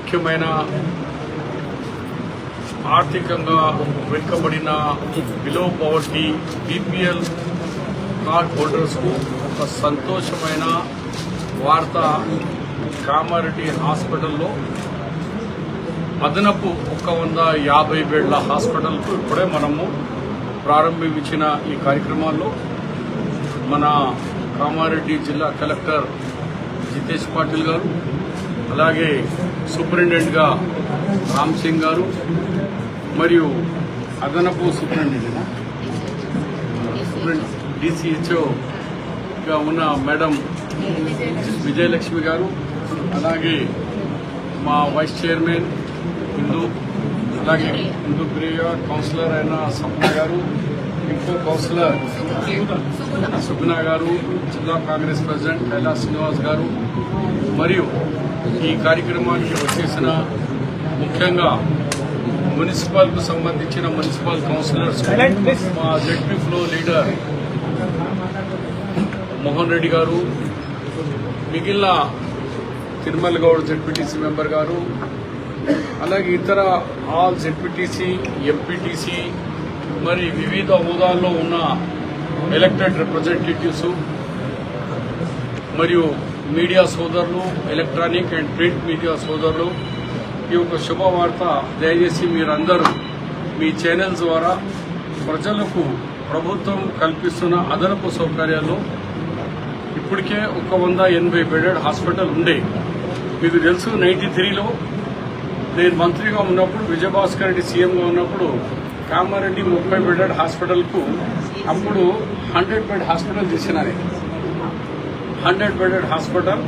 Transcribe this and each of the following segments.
ముఖ్యమైన ఆర్థికంగా వెనుకబడిన బిలో పవర్టీ బీపీఎల్ కార్డ్ హోల్డర్స్కు ఒక సంతోషమైన వార్త కామారెడ్డి హాస్పిటల్లో. అదనపు ఒక వంద యాభై బెడ్ల హాస్పిటల్కు ఇప్పుడే మనము ప్రారంభించిన ఈ కార్యక్రమాల్లో మన కామారెడ్డి జిల్లా కలెక్టర్ జితేష్ పాటిల్ గారు అలాగే సూపరింటెండెంట్గా రామ్ సింగ్ గారు మరియు అదనపు సూపరింటెండెంట్ డిసిహెచ్ఓగా ఉన్న మేడం విజయలక్ష్మి గారు అలాగే మా వైస్ చైర్మన్ హిందూ అలాగే హిందూ ప్రియ కౌన్సిలర్ అయిన సప్న గారు ఇంకో కౌన్సిలర్ సుగుణ గారు జిల్లా కాంగ్రెస్ ప్రెసిడెంట్ కైలాస్ శ్రీనివాస్ గారు మరియు ఈ కార్యక్రమానికి వచ్చేసిన ముఖ్యంగా మున్సిపల్కు సంబంధించిన మున్సిపల్ కౌన్సిలర్స్ మా ZP floor leader Mohan Reddy గారు మిగిలిన తిరుమల గౌడ్ జెడ్పీటీసీ మెంబర్ గారు అలాగే ఇతర ఆల్ జెడ్పీటీసీ ఎంపీటీసీ మరి వివిధ హోదాల్లో ఉన్న ఎలక్టెడ్ రిప్రజెంటేటివ్స్ మరియు మీడియా సోదరులు ఎలక్ట్రానిక్ అండ్ ప్రింట్ మీడియా సోదరులు ఈ యొక్క శుభవార్త దయచేసి మీరందరూ మీ ఛానల్ ద్వారా ప్రజలకు ప్రభుత్వం కల్పిస్తున్న అదనపు సౌకర్యాలు ఇప్పటికే ఒక వంద ఎనభై బెడెడ్ హాస్పిటల్ ఉండే. మీకు తెలుసు నైన్టీ త్రీలో నేను మంత్రిగా ఉన్నప్పుడు విజయభాస్కర్ రెడ్డి సీఎంగా ఉన్నప్పుడు కామారెడ్డి ముప్పై బెడెడ్ హాస్పిటల్కు అప్పుడు హండ్రెడ్ బెడ్ హాస్పిటల్ చేసినారే. హండ్రెడ్ బెడెడ్ హాస్పిటల్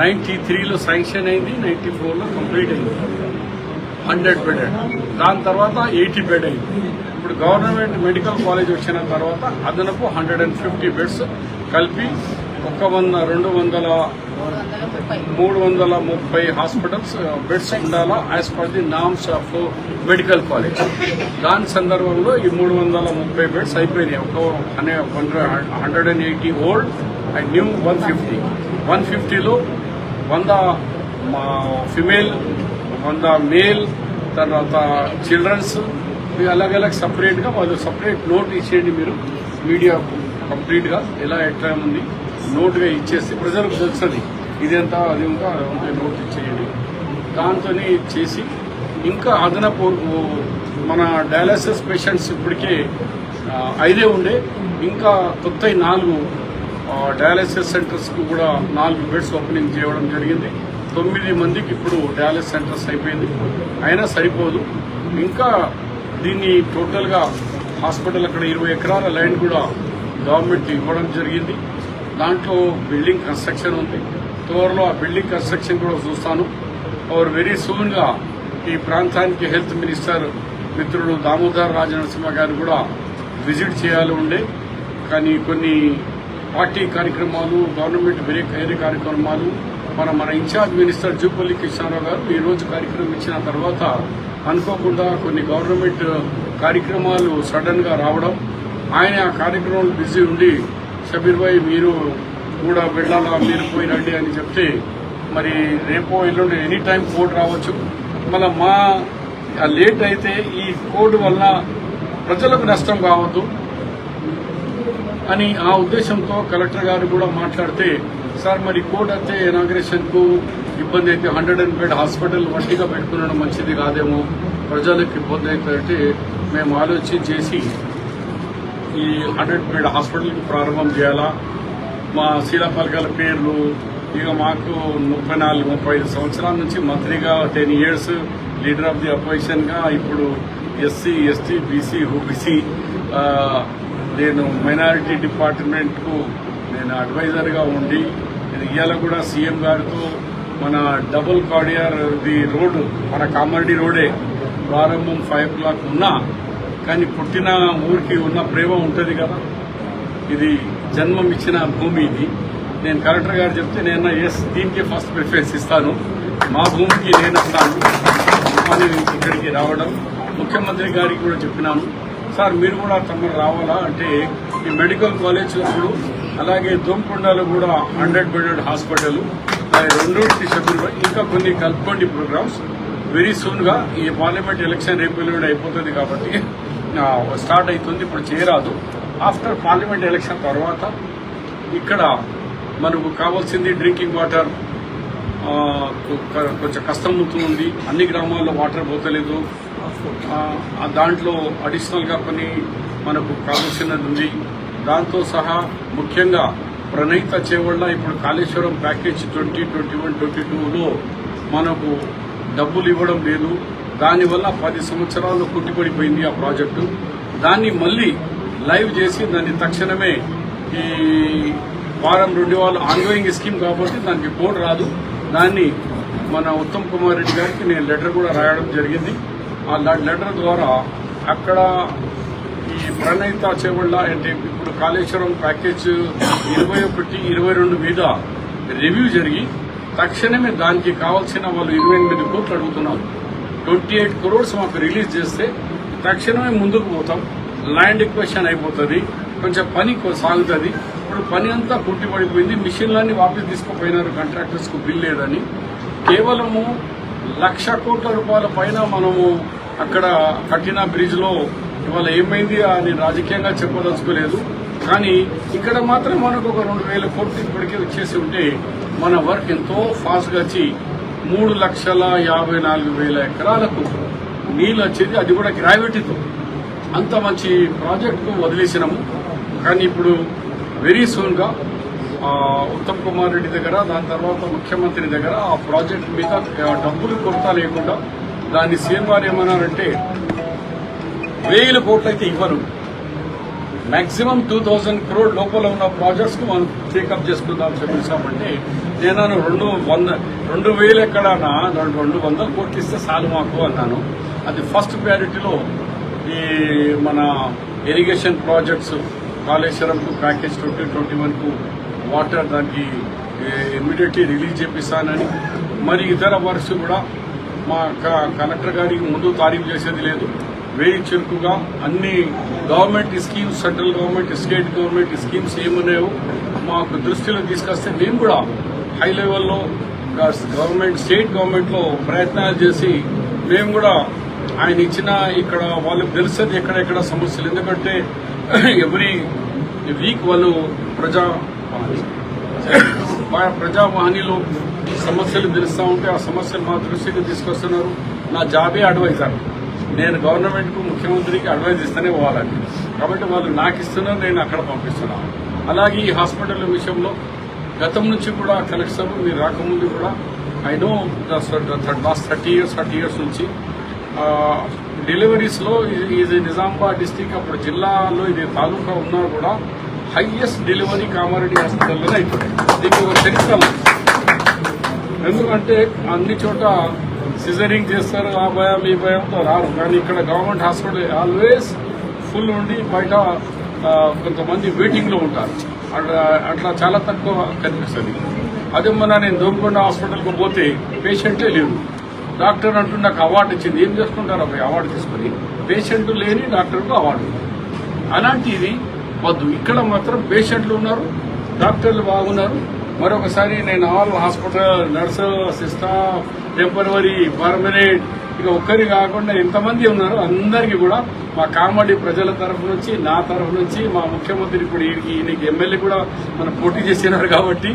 నైంటీ త్రీలో శాంక్షన్ అయింది నైన్టీ ఫోర్లో కంప్లీట్ అయింది. Hundred bedded. దాని తర్వాత ఎయిటీ బెడ్ అయింది. ఇప్పుడు గవర్నమెంట్ మెడికల్ కాలేజ్ వచ్చిన తర్వాత అదనపు హండ్రెడ్ అండ్ ఫిఫ్టీ బెడ్స్ కలిపి ఒక వంద రెండు వందల మూడు వందల ముప్పై హాస్పిటల్స్ బెడ్స్ ఉండాలా as per the norms of medical college దాని సందర్భంలో ఈ మూడు వందల ముప్పై బెడ్స్ అయిపోయినాయి. ఒక hundred and eighty old and new one fifty. One ఫిఫ్టీలో వంద ఫిమేల్ వంద మేల్ తర్వాత చిల్డ్రన్స్ అలాగ్ అలాగ్ సపరేట్గా వాళ్ళు సపరేట్ నోట్ ఇచ్చేయండి మీరు. మీడియా కంప్లీట్గా ఎలా ఎట్లా ఉంది నోట్గా ఇచ్చేసి ప్రజలకు తెలుస్తుంది. ఇదంతా అది ఇంకా నోట్ ఇచ్చేయండి. దాంతో చేసి ఇంకా అదనపు మన డయాలసిస్ పేషెంట్స్ ఇప్పటికే ఐదే ఉండే. ఇంకా కొత్త నాలుగు డయాలసిస్ సెంటర్స్కు కూడా నాలుగు బెడ్స్ ఓపెనింగ్ చేయడం జరిగింది. తొమ్మిది మందికి ఇప్పుడు డయాలసిస్ సెంటర్స్ అయిపోయింది. అయినా సరిపోదు. ఇంకా దీన్ని టోటల్గా హాస్పిటల్ అక్కడ ఇరవై ఎకరాల ల్యాండ్ కూడా గవర్నమెంట్ ఇవ్వడం జరిగింది. దాంట్లో బిల్డింగ్ కన్స్ట్రక్షన్ ఉంది. త్వరలో ఆ బిల్డింగ్ కన్స్ట్రక్షన్ కూడా చూస్తాను. ఆర్ వెరీ సూన్గా ఈ ప్రాంతానికి హెల్త్ మినిస్టర్ మిత్రుడు దామోదర్ రాజనరసింహ గారు కూడా విజిట్ చేయాలి ఉండే. కానీ కొన్ని పార్టీ కార్యక్రమాలు గవర్నమెంట్ వేరే కార్యక్రమాలు మన మన ఇన్ఛార్జ్ మినిస్టర్ జూపల్లి కృష్ణారావు గారు ఈ రోజు కార్యక్రమం ఇచ్చిన తర్వాత అనుకోకుండా కొన్ని గవర్నమెంట్ కార్యక్రమాలు సడన్గా రావడం ఆయన ఆ కార్యక్రమంలో బిజీ ఉండి షబీర్ భాయ్ మీరు కూడా వెళ్ళాలా మీరు పోయి రండి అని చెప్తే మరి రేపో ఎల్లుండి ఎనీ టైం కోడ్ రావచ్చు. మళ్ళీ మా లేట్ అయితే ఈ కోడ్ వల్ల ప్రజలకు నష్టం కావద్దు. అని ఆ ఉద్దేశంతో కలెక్టర్ గారు కూడా మాట్లాడితే సార్ మరి కోర్ట్ అయితే ఇనాగ్రేషన్కు ఇబ్బంది అయితే హండ్రెడ్ అండ్ బెడ్ హాస్పిటల్ వట్టిగా పెట్టుకునడం మంచిది కాదేమో ప్రజలకు ఇబ్బంది అవుతుందంటే మేము ఆలోచన చేసి ఈ హండ్రెడ్ బెడ్ హాస్పిటల్కి ప్రారంభం చేయాలా? మా శీలాపలకాల పేర్లు ఇక మాకు ముప్పై నాలుగు ముప్పై ఐదు సంవత్సరాల నుంచి మంత్రిగా ten years leader of the అపోజిషన్గా ఇప్పుడు ఎస్సీ ఎస్టీ బీసీ ఓబీసీ నేను మైనారిటీ డిపార్ట్మెంట్కు నేను అడ్వైజర్గా ఉండి నేను ఇవాళ కూడా సీఎం గారితో మన డబుల్ కాడియర్ ది రోడ్ మన కామారెడ్డి రోడే ప్రారంభం ఫైవ్ ఓ క్లాక్ ఉన్నా కానీ పుట్టిన ఊరికి ఉన్న ప్రేమ ఉంటుంది కదా. ఇది జన్మం ఇచ్చిన భూమి ఇది. నేను కలెక్టర్ గారు చెప్తే నేను ఎస్ దీనికి ఫస్ట్ ప్రిఫరెన్స్ ఇస్తాను. మా భూమికి నేను అన్నాను ఇక్కడికి రావడం ముఖ్యమంత్రి గారికి కూడా చెప్పినాను. సార్ మీరు కూడా తమరు రావాలా? అంటే ఈ మెడికల్ కాలేజ్ ఇప్పుడు అలాగే దోమకొండలో కూడా హండ్రెడ్ బెడెడ్ హాస్పిటల్ రెండింటి సభ్యులు ఇంకా కొన్ని కలుపుకోండి ప్రోగ్రామ్స్. వెరీ సూన్గా ఈ పార్లమెంట్ ఎలక్షన్ రేపు ఎల్లుండి అయిపోతుంది కాబట్టి స్టార్ట్ అవుతుంది ఇప్పుడు చేయరాదు. ఆఫ్టర్ పార్లమెంట్ ఎలక్షన్ తర్వాత ఇక్కడ మనకు కావాల్సింది డ్రింకింగ్ వాటర్ కొంచెం కష్టం అవుతుంది అన్ని గ్రామాల్లో వాటర్ పోతలేదు. దాంట్లో అడిషనల్గా కొన్ని మనకు కావాల్సినది ఉంది దాంతో సహా ముఖ్యంగా ప్రణయిత చేవళ్ళ ఇప్పుడు Kaleshwaram package twenty twenty one twenty టూలో మనకు డబ్బులు ఇవ్వడం లేదు. దానివల్ల పది సంవత్సరాలు కుట్టిపడిపోయింది ఆ ప్రాజెక్టు. దాన్ని మళ్ళీ లైవ్ చేసి దాన్ని తక్షణమే ఈ వారం రెండు వాళ్ళు ఆన్గోయింగ్ స్కీమ్ కాబట్టి దానికి కోడ్ రాదు. దాన్ని మన ఉత్తమ్ కుమార్ రెడ్డి గారికి నేను లెటర్ కూడా రాయడం జరిగింది. ఆ లెటర్ ద్వారా అక్కడ ఈ ప్రణయిత చేవళ్ళ అంటే ఇప్పుడు కాళేశ్వరం ప్యాకేజ్ ఇరవై ఒకటి ఇరవై రెండు మీద రివ్యూ జరిగి తక్షణమే దానికి కావాల్సిన వాళ్ళు ఇరవై ఎనిమిది కోట్లు అడుగుతున్నారు. ట్వంటీ ఎయిట్ క్రోర్స్ మాకు రిలీజ్ చేస్తే తక్షణమే ముందుకు పోతాం. ల్యాండ్ ఎక్వేషన్ అయిపోతుంది. కొంచెం పని సాగుతుంది. ఇప్పుడు పని అంతా కుట్టిపడిపోయింది మిషన్లన్నీ వాపసు తీసుకుపోయినారు కాంట్రాక్టర్స్కు బిల్ లేదని. కేవలము లక్ష కోట్ల రూపాయల పైన మనము అక్కడ కట్టిన బ్రిడ్జ్లో ఇవాళ ఏమైంది అని రాజకీయంగా చెప్పదలుచుకోలేదు. కానీ ఇక్కడ మాత్రం మనకు ఒక రెండు వేల కోట్లు ఇప్పటికే వచ్చేసి ఉంటే మన వర్క్ ఎంతో ఫాస్ట్గా వచ్చి మూడు లక్షల యాభై నాలుగు వేల ఎకరాలకు నీళ్ళు వచ్చేది. అది కూడా గ్రావిటీతో అంత మంచి ప్రాజెక్టు వదిలేసినాము. కానీ ఇప్పుడు వెరీ సూన్గా ఉత్తమ్ కుమార్ రెడ్డి దగ్గర దాని తర్వాత ముఖ్యమంత్రి దగ్గర ఆ ప్రాజెక్ట్ మీద డబ్బులు కొరత లేకుండా దాన్ని సీఎం గారు ఏమన్నారంటే వేల కోట్లు అయితే ఇవ్వరు. మ్యాక్సిమం టూ థౌజండ్ క్రోడ్ లోపల ఉన్న ప్రాజెక్ట్స్కు మనం టేకప్ చేసుకుందాం చెప్పేసామంటే నేను రెండు వంద రెండు వేలు ఎక్కడనా రెండు వందల కోట్లు ఇస్తే చాలు మాకు అన్నాను. అది ఫస్ట్ ప్రయారిటీలో ఈ మన ఇరిగేషన్ ప్రాజెక్ట్స్ కాళేశ్వరం కు ప్యాకేజ్ ట్వంటీ ట్వంటీ వన్కు వాటర్ దానికి ఇమీడియట్లీ రిలీజ్ చేపిస్తానని. మరి ఇతర వర్క్స్ కూడా మా క- కలెక్టర్ గారికి ముందు తారీఫ్ చేసేది లేదు. వేయి చురుకుగా అన్ని government schemes central government state government schemes ఏమున్నాయో మాకు దృష్టిలో తీసుకొస్తే మేము కూడా హై లెవెల్లో గవర్నమెంట్ స్టేట్ గవర్నమెంట్లో ప్రయత్నాలు చేసి మేము కూడా ఆయన ఇచ్చిన ఇక్కడ వాళ్ళకి తెలుస్తుంది ఎక్కడెక్కడ సమస్యలు. ఎందుకంటే ఎవ్రీ వీక్ వాళ్ళు ప్రజా మా ప్రజావాహినిలో సమస్యలు తెలుస్తూ ఉంటే ఆ సమస్యలు మా దృష్టికి తీసుకొస్తున్నారు. నా జాబే అడ్వైజర్ నేను గవర్నమెంట్కు ముఖ్యమంత్రికి అడ్వైజ్ ఇస్తూనే పోవాలండి. కాబట్టి వాళ్ళు నాకు ఇస్తున్నారు నేను అక్కడ పంపిస్తున్నాను అలాగే ఈ హాస్పిటల్ విషయంలో గతం నుంచి కూడా కలెక్టర్ మీరు రాకముందు కూడా I know last thirty years thirty years నుంచి డెలివరీస్లో ఇది- నిజామాబాద్ డిస్టిక్ అప్పుడు జిల్లాలో ఇది తాలూకా ఉన్నా కూడా హైయెస్ట్ డెలివరీ కామారెడ్డి హాస్పిటల్లోనే అయిపోయింది. దీనికి ఒక చరిత్ర ఎందుకంటే అన్ని చోట సిజరింగ్ చేస్తారు ఆ భయం ఈ భయంతో రారు. కానీ ఇక్కడ గవర్నమెంట్ హాస్పిటల్ ఆల్వేస్ ఫుల్ ఉండి బయట కొంతమంది వెయిటింగ్లో ఉంటారు. అట్లా అట్లా చాలా తక్కువ కనిపిస్తుంది. అదే మొన్న నేను దోమకొండ హాస్పిటల్కి పోతే పేషెంటే లేవు డాక్టర్ అంటూ నాకు అవార్డు ఇచ్చింది. ఏం చేసుకుంటారు అబ్బాయి అవార్డు తీసుకుని? పేషెంట్ లేని డాక్టర్కు అవార్డు. అలాంటిది వద్దు. ఇక్కడ మాత్రం పేషెంట్లు ఉన్నారు డాక్టర్లు బాగున్నారు. మరొకసారి నేను all hospital nurse sister staff temporary permanent ఇక ఒక్కరి కాకుండా ఎంతమంది ఉన్నారు అందరికీ కూడా మా కామెడీ ప్రజల తరఫు నుంచి నా తరఫు నుంచి మా ముఖ్యమంత్రి ఇప్పుడు ఈయనకి ఎమ్మెల్యే కూడా మనం పోటీ చేసినారు కాబట్టి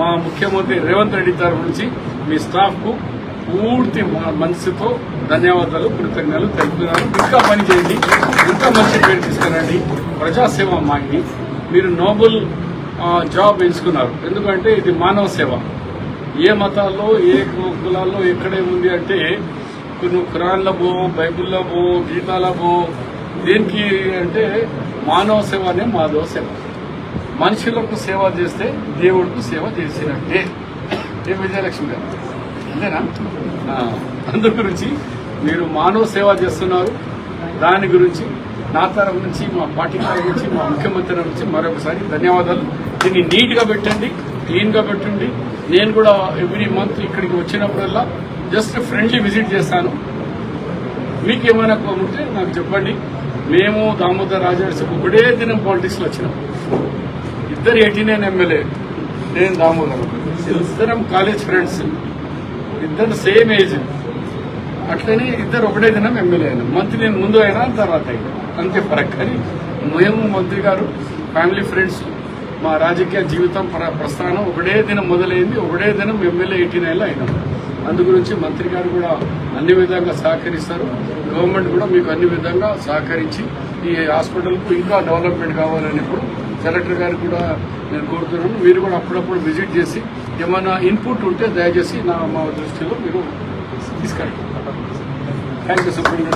మా ముఖ్యమంత్రి రేవంత్ రెడ్డి తరఫు నుంచి మీ స్టాఫ్కు పూర్తి మనసుతో ధన్యవాదాలు కృతజ్ఞతలు తెలుపుతున్నాను ఇంకా పని చేయండి. ఇంకా మంచి పేరు తీసుకురండి. ప్రజాసేవ మాగి. మీరు నోబెల్ జాబ్ ఎంచుకున్నారు. ఎందుకంటే ఇది మానవ సేవ. ఏ మతాల్లో ఏ కులాల్లో ఎక్కడే ఉంది అంటే నువ్వు ఖురాన్లో పో బైబుల్లో పో గీతాలో పో దేనికి అంటే మానవ సేవ అనే మాధవ సేవ. మనుషులకు సేవ చేస్తే దేవుడికి సేవ చేసినట్టే. ఏ విజయలక్ష్మి గారు? అంతేనా? అందు గురించి మీరు మానవ సేవ చేస్తున్నారు. దాని గురించి నా తరం నుంచి మా పార్టీ తరఫు నుంచి మా ముఖ్యమంత్రి నుంచి మరొకసారి ధన్యవాదాలు. దీన్ని నీట్గా పెట్టండి క్లీన్గా పెట్టండి. నేను కూడా ఎవ్రీ మంత్ ఇక్కడికి వచ్చినప్పుడల్లా జస్ట్ ఫ్రెండ్లీ విజిట్ చేస్తాను. మీకు ఏమైనా ఉంటే నాకు చెప్పండి. మేము దామోదర్ రాజర్షి ఒకటే దినం పాలిటిక్స్లో వచ్చినాం. ఇద్దరు ఎయిటీ నైన్ ఎమ్మెల్యే నేను దామోదర్. ఇద్దరం కాలేజ్ ఫ్రెండ్స్. ఇద్దరు సేమ్ ఏజ్. అట్లనే ఇద్దరు ఒకటే దినం ఎమ్మెల్యే అయినా. మంత్రి నేను ముందు అయినా తర్వాత అయినా. అంతే ఫరక్ కానీ మేము మంత్రి గారు ఫ్యామిలీ ఫ్రెండ్స్ మా రాజకీయ జీవితం ప్ర- ప్రస్థానం ఒకటే దినం మొదలైంది ఒకటే దినం ఎమ్మెల్యే ఎయిటీ నైన్లో అయినాం. అందు గురించి మంత్రి గారు కూడా అన్ని విధంగా సహకరిస్తారు. గవర్నమెంట్ కూడా మీకు అన్ని విధంగా సహకరించి ఈ హాస్పిటల్కు ఇంకా డెవలప్మెంట్ కావాలని ఇప్పుడు కలెక్టర్ గారు కూడా నేను కోరుతున్నాను. మీరు కూడా అప్పుడప్పుడు విజిట్ చేసి ఏమైనా ఇన్పుట్ ఉంటే దయచేసి నా మా దృష్టిలో మీరు తీసుకెళ్ళండి. Thank you supreme